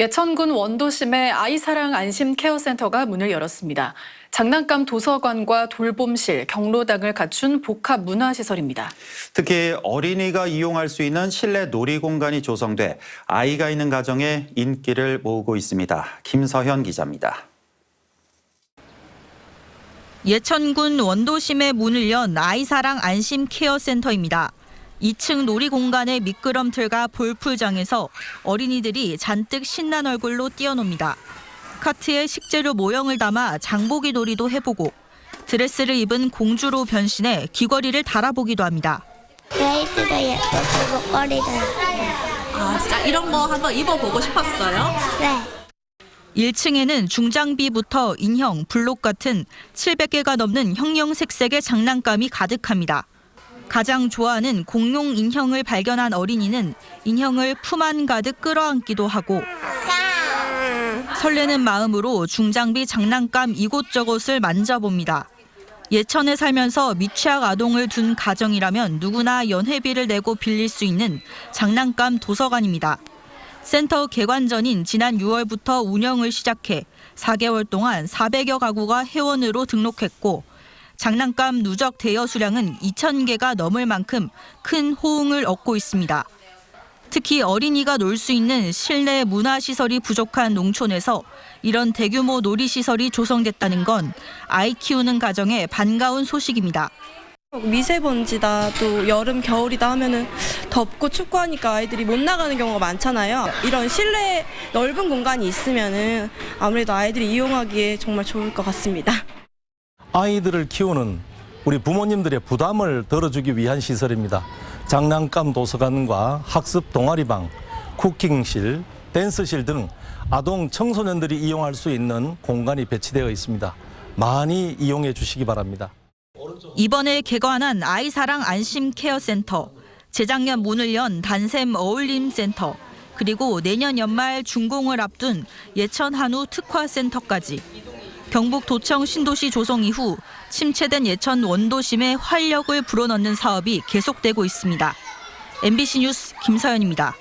예천군 원도심의 아이사랑 안심 케어센터가 문을 열었습니다. 장난감 도서관과 돌봄실, 경로당을 갖춘 복합 문화시설입니다. 특히 어린이가 이용할 수 있는 실내 놀이 공간이 조성돼 아이가 있는 가정에 인기를 모으고 있습니다. 김서현 기자입니다. 예천군 원도심에 문을 연 아이사랑 안심 케어센터입니다. 2층 놀이공간의 미끄럼 틀과 볼풀장에서 어린이들이 잔뜩 신난 얼굴로 뛰어놉니다. 카트에 식재료 모형을 담아 장보기 놀이도 해보고 드레스를 입은 공주로 변신해 귀걸이를 달아보기도 합니다. 브레이드도 예쁘고 목걸이도 예쁘고 아 진짜 이런 거 한번 입어보고 싶었어요? 네 1층에는 중장비부터 인형, 블록 같은 700개가 넘는 형형색색의 장난감이 가득합니다. 가장 좋아하는 공룡 인형을 발견한 어린이는 인형을 품 안 가득 끌어안기도 하고 설레는 마음으로 중장비 장난감 이곳저곳을 만져봅니다. 예천에 살면서 미취학 아동을 둔 가정이라면 누구나 연회비를 내고 빌릴 수 있는 장난감 도서관입니다. 센터 개관 전인 지난 6월부터 운영을 시작해 4개월 동안 400여 가구가 회원으로 등록했고 장난감 누적 대여 수량은 2,000개가 넘을 만큼 큰 호응을 얻고 있습니다. 특히 어린이가 놀 수 있는 실내 문화시설이 부족한 농촌에서 이런 대규모 놀이시설이 조성됐다는 건 아이 키우는 가정의 반가운 소식입니다. 미세먼지다 또 여름 겨울이다 하면은 덥고 춥고 하니까 아이들이 못 나가는 경우가 많잖아요. 이런 실내 넓은 공간이 있으면은 아무래도 아이들이 이용하기에 정말 좋을 것 같습니다. 아이들을 키우는 우리 부모님들의 부담을 덜어주기 위한 시설입니다. 장난감 도서관과 학습 동아리방, 쿠킹실, 댄스실 등 아동 청소년들이 이용할 수 있는 공간이 배치되어 있습니다. 많이 이용해 주시기 바랍니다. 이번에 개관한 아이사랑 안심 케어 센터, 재작년 문을 연 단샘 어울림 센터, 그리고 내년 연말 준공을 앞둔 예천 한우 특화 센터까지 경북 도청 신도시 조성 이후 침체된 예천 원도심에 활력을 불어넣는 사업이 계속되고 있습니다. MBC 뉴스 김서연입니다.